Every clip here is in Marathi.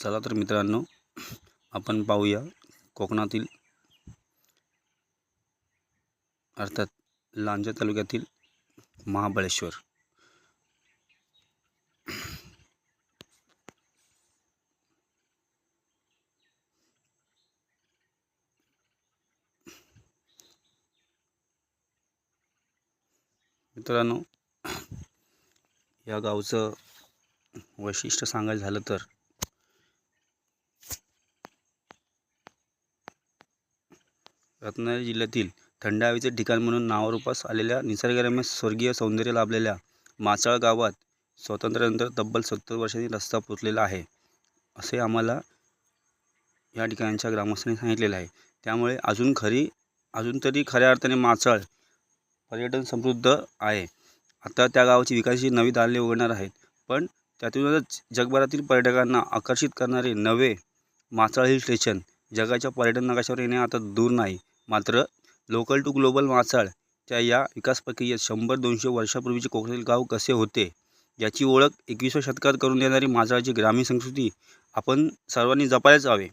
चला तर मित्रांनो आपण पाहूया कोकणातील अर्थात लांजा तालुक्यातील महाबळेश्वर. मित्रांनो या गावचं वैशिष्ट्य सांगायचं झालं तर रत्नागिरी जिल्ह्यातील थंड हवेचे ठिकाण म्हणून नावारूपास आलेल्या निसर्गरम्य स्वर्गीय सौंदर्य लाभलेल्या माचाळ गावात स्वातंत्र्यानंतर तब्बल सत्तर वर्षांनी रस्ता पोचलेला आहे असे आम्हाला या ठिकाणच्या ग्रामस्थांनी सांगितलेलं आहे. त्यामुळे अजून खरी अजून तरी खऱ्या अर्थाने माचाळ पर्यटन समृद्ध आहे. आता त्या गावाची विकासाची नवी दालने उघडणार आहेत पण त्यातूनच जगभरातील पर्यटकांना आकर्षित करणारे नवे माचाळ हिल स्टेशन जगाच्या पर्यटन नकाशावर येणे आता दूर नाही. मात्र लोकल टू ग्लोबल माचाळच्या या विकास प्रक्रियेत शंभर दोनशे वर्षापूर्वीचे कोकणातील गाव कसे होते? याची ओळख एकविसाव्या शतकात करून देणारी माचाळची ग्रामीण संस्कृती आपण सर्वांनी जपायलाच हवे.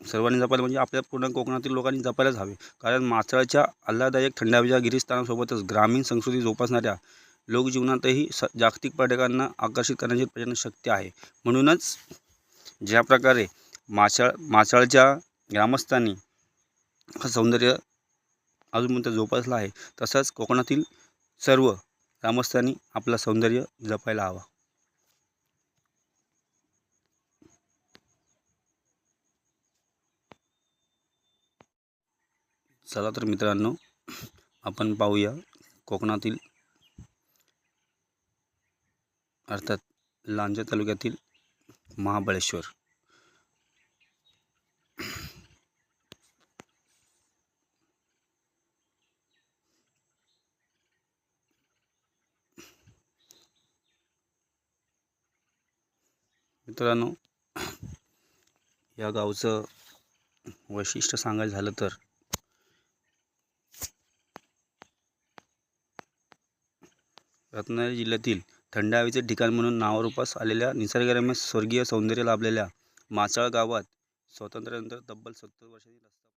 सर्वांनी जपायला म्हणजे आपल्या पूर्ण कोकणातील लोकांनी जपायलाच हवे. कारण माचाळच्या आल्हादायक थंडावीच्या गिरीस्थानासोबतच ग्रामीण संस्कृती जोपासणाऱ्या लोकजीवनातही स जागतिक पर्यटकांना आकर्षित करण्याची प्रचंड शक्ती आहे. म्हणूनच ज्या प्रकारे माचाळ माचाळच्या ग्रामस्थांनी सौंदर्य अजूनपर्यंत जोपासलं आहे. तसंच कोकणातील सर्व ग्रामस्थांनी आपलं सौंदर्य जपायला हवं. चला तर मित्रांनो आपण पाहूया कोकणातील अर्थात लांजा तालुक्यातील महाबळेश्वर. मित्रांनो या गावचं वैशिष्ट्य सांगायचं झालं तर रत्नागिरी जिल्ह्यातील थंड हवेचे ठिकाण म्हणून नावारूपास आलेल्या निसर्गरम्य स्वर्गीय सौंदर्य लाभलेल्या माचाळ गावात स्वातंत्र्यानंतर तब्बल सत्तर वर्षांनी रस्ता